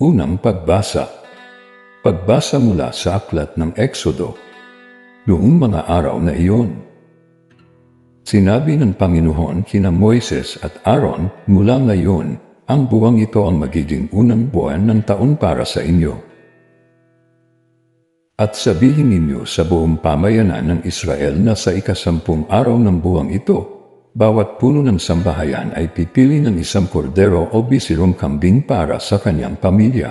Unang pagbasa. Pagbasa mula sa aklat ng Eksodo. Noong mga araw na iyon, Sinabi ng Panginoon kina Moises at Aaron, mula ngayon, ang buwang ito ang magiging unang buwan ng taon para sa inyo. At sabihin ninyo sa buong pamayanan ng Israel na sa ikasampung araw ng buwang ito, bawat puno ng sambahayan ay pipili ng isang kordero o bisirong kambing para sa kanyang pamilya.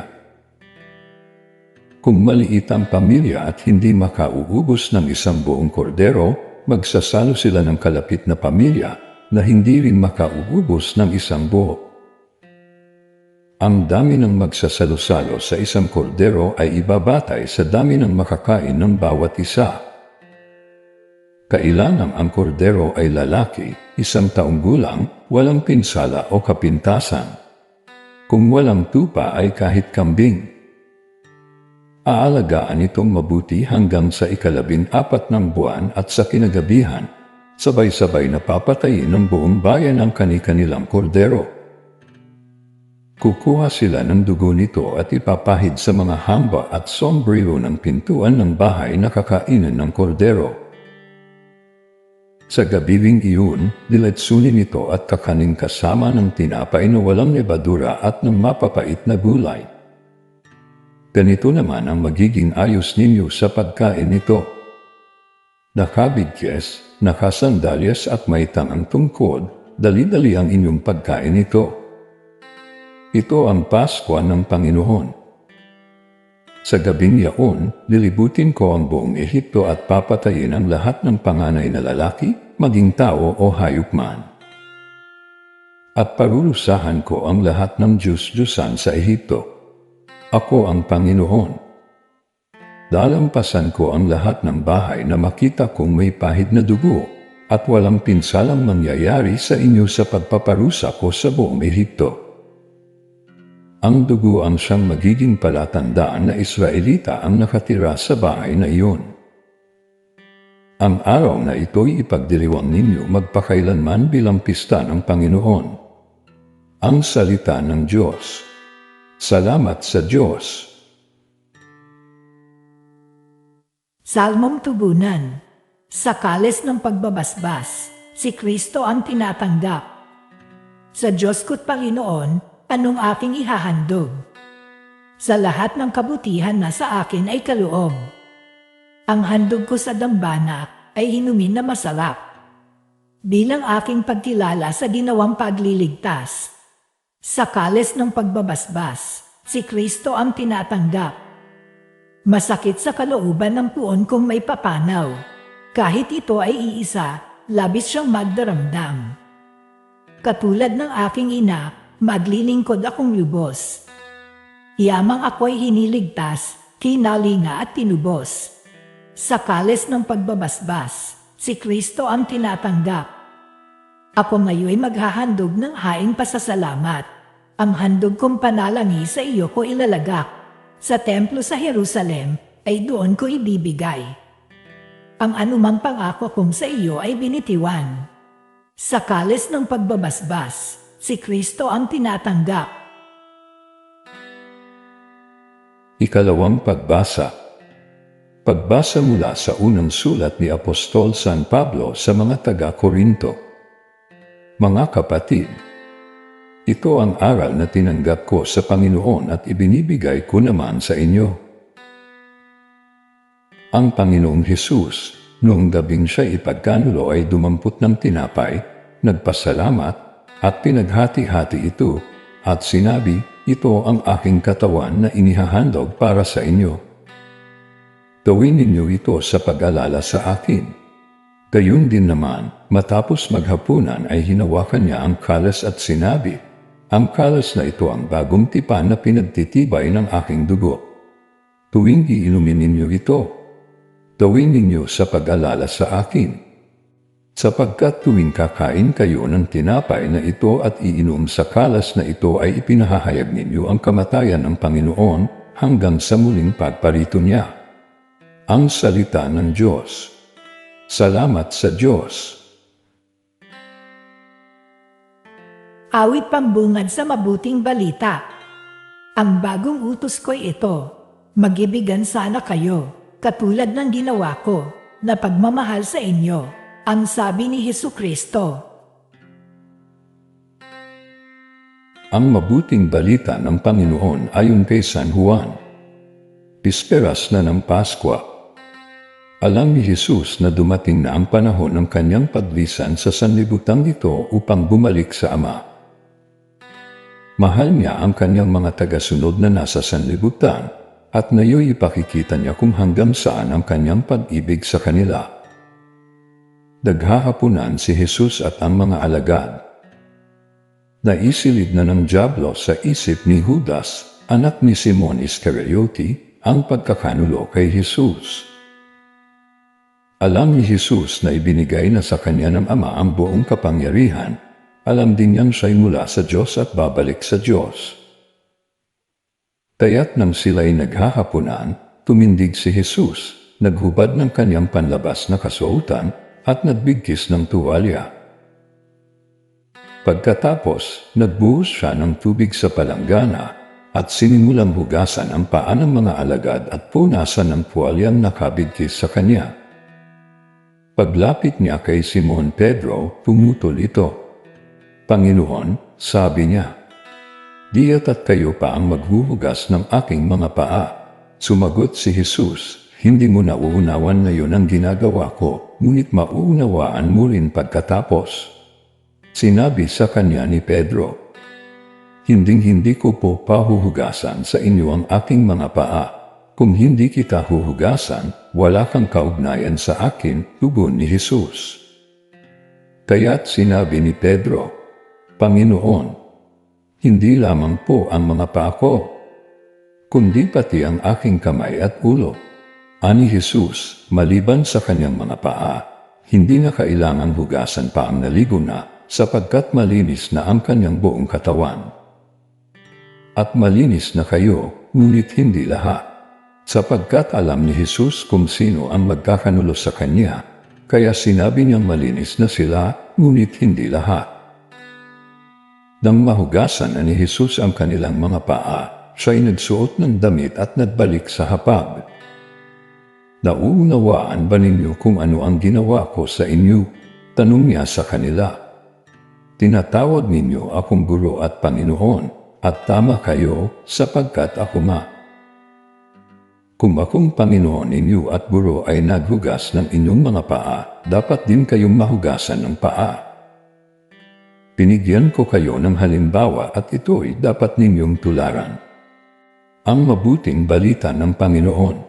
Kung maliit ang pamilya at hindi makauubos ng isang buong kordero, magsasalo sila ng kalapit na pamilya na hindi rin makauubos ng isang buo. Ang dami ng magsasalo-salo sa isang kordero ay ibabatay sa dami ng makakain ng bawat isa. Kailangan ang kordero ay lalaki, isang taong gulang, walang pinsala o kapintasan. Kung walang tupa ay kahit kambing. Aalagaan itong mabuti hanggang sa ikalabing apat ng buwan at sa kinagabihan, sabay-sabay na papatayin ng buong bayan ang kani-kanilang kordero. Kukuha sila ng dugo nito at ipapahid sa mga hamba at sombrero ng pintuan ng bahay na kakainan ng kordero. Sa gabing iyon, diletsunin ito at kakanin kasama ng tinapay na walang nebadura at ng mapapait na gulay. Ganito naman ang magiging ayos ninyo sa pagkain nito. Nakabigkes, nakasandalyas at may tangang tungkod, dali-dali ang inyong pagkain nito. Ito ang Paskwa ng Panginoon. Sa gabing yaon, lilibutin ko ang buong Ehipto at papatayin ang lahat ng panganay na lalaki, maging tao o hayop man. At parulusahan ko ang lahat ng Diyos-Diyosan sa Ehipto. Ako ang Panginoon. Dalampasan ko ang lahat ng bahay na makita kong may pahid na dugo at walang pinsalang mangyayari sa inyo sa pagpaparusa ko sa buong Ehipto. Ang dugo ang siyang magiging palatandaan na Israelita ang nakatira sa bahay na iyon. Ang araw na ito'y ipagdiriwang ninyo magpakailanman bilang pista ng Panginoon. Ang salita ng Diyos. Salamat sa Diyos. Salmong Tubunan Sa kalis ng pagbabasbas, si Kristo ang tinatanggap. Sa Diyos ko't Panginoon, anong aking ihahandog? Sa lahat ng kabutihan na sa akin ay kaloob. Ang handog ko sa dambana ay hinumin na masarap. Bilang aking pagkilala sa ginawang pagliligtas. Sa kalis ng pagbabasbas, si Kristo ang tinatanggap. Masakit sa kalooban ng puon kung may papanaw. Kahit ito ay iisa, labis siyang magdaramdam. Katulad ng aking ina, maglilingkod akong lubos. Yamang ako'y hiniligtas, kinalinga at tinubos. Sa kalis ng pagbabasbas, si Kristo ang tinatanggap. Ako ngayon maghahandog ng haing pasasalamat. Ang handog kong panalangin sa iyo ko ilalagak. Sa templo sa Jerusalem ay doon ko ibibigay. Ang anumang pangako kong sa iyo ay binitiwan. Sa kalis ng pagbabasbas, si Kristo ang tinatanggap. Ikalawang pagbasa. Pagbasa mula sa unang sulat ni Apostol San Pablo sa mga taga-Korinto. Mga kapatid, ito ang aral na tinanggap ko sa Panginoon at ibinibigay ko naman sa inyo. Ang Panginoong Hesus, noong gabing siya ipagkanulo ay dumampot ng tinapay, nagpasalamat, at pinaghati-hati ito, at sinabi, ito ang aking katawan na inihahandog para sa inyo. Gawin ninyo ito sa pag-alala sa akin. Gayun din naman, matapos maghapunan ay hinawakan niya ang kalas at sinabi, Ang kalas na ito ang bagong tipan na pinagtitibay ng aking dugo. Tuwing iinumin ninyo ito, gawin ninyo sa pag-alala sa akin sapagkat tuwing kakain kayo ng tinapay na ito at iinom sa kalas na ito ay ipinahahayag ninyo ang kamatayan ng Panginoon hanggang sa muling pagparito niya. Ang salita ng Diyos. Salamat sa Diyos. Awit pambungad sa mabuting balita. Ang bagong utos ko ito. Magibigan sana kayo, katulad ng ginawa ko, na pagmamahal sa inyo. Ang sabi ni Hesu Kristo. Ang mabuting balita ng Panginoon ayon kay San Juan. Pisperas na ng Paskwa. Alam ni Jesus na dumating na ang panahon ng kanyang paglisan sa sanlibutan ito upang bumalik sa Ama. Mahal niya ang kanyang mga tagasunod na nasa sanlibutan at nayoy ipakikita niya kung hanggang saan ang kanyang pag-ibig sa kanila. Daghahapunan si Jesus at ang mga alagad Naisilid na ng Diablo sa isip ni Judas, anak ni Simon Iscariote, ang pagkakanulo kay Jesus. Alam ni Jesus na ibinigay na sa kanya ng Ama ang buong kapangyarihan. Alam din niyang siya'y mula sa Diyos at babalik sa Diyos. Kaya't nang sila'y naghahapunan, tumindig si Jesus, naghubad ng kanyang panlabas na kasuotan at nagbigkis ng tuwalya. Pagkatapos, nagbuhos siya ng tubig sa palanggana at sinimulang hugasan ang paa ng mga alagad at punasan ng puwalyang nakabigkis sa kanya. Paglapit niya kay Simon Pedro, pumutol ito. Panginoon, sabi niya, Diya't at kayo pa ang maghuhugas ng aking mga paa. Sumagot si Jesus, Hindi mo nauunawan na yun ang ginagawa ko, ngunit mauunawaan mo rin pagkatapos. Sinabi sa kanya ni Pedro, Hinding-hindi ko po pahuhugasan sa inyo ang aking mga paa. Kung hindi kita huhugasan, wala kang kaugnayan sa akin, tugon ni Jesus. Kaya't sinabi ni Pedro, Panginoon, hindi lamang po ang mga paa ko, kundi pati ang aking kamay at ulo. Ani Jesus, maliban sa kanyang mga paa, hindi na kailangan hugasan pa ang naligo na sapagkat malinis na ang kanyang buong katawan. At malinis na kayo, ngunit hindi lahat. Sapagkat alam ni Jesus kung sino ang magkakanulo sa kanya, kaya sinabi niyang malinis na sila, ngunit hindi lahat. Nang mahugasan na ni Jesus ang kanilang mga paa, siya'y nagsuot ng damit at nagbalik sa hapag. Nauunawaan ba ninyo kung ano ang ginawa ko sa inyo? Tanong niya sa kanila. Tinatawag ninyo akong guro at Panginoon, at tama kayo sapagkat ako ma. Kung akong Panginoon ninyo at guro ay naghugas ng inyong mga paa, dapat din kayong mahugasan ng paa. Pinigyan ko kayo ng halimbawa at ito'y dapat ninyong tularan. Ang mabuting balita ng Panginoon.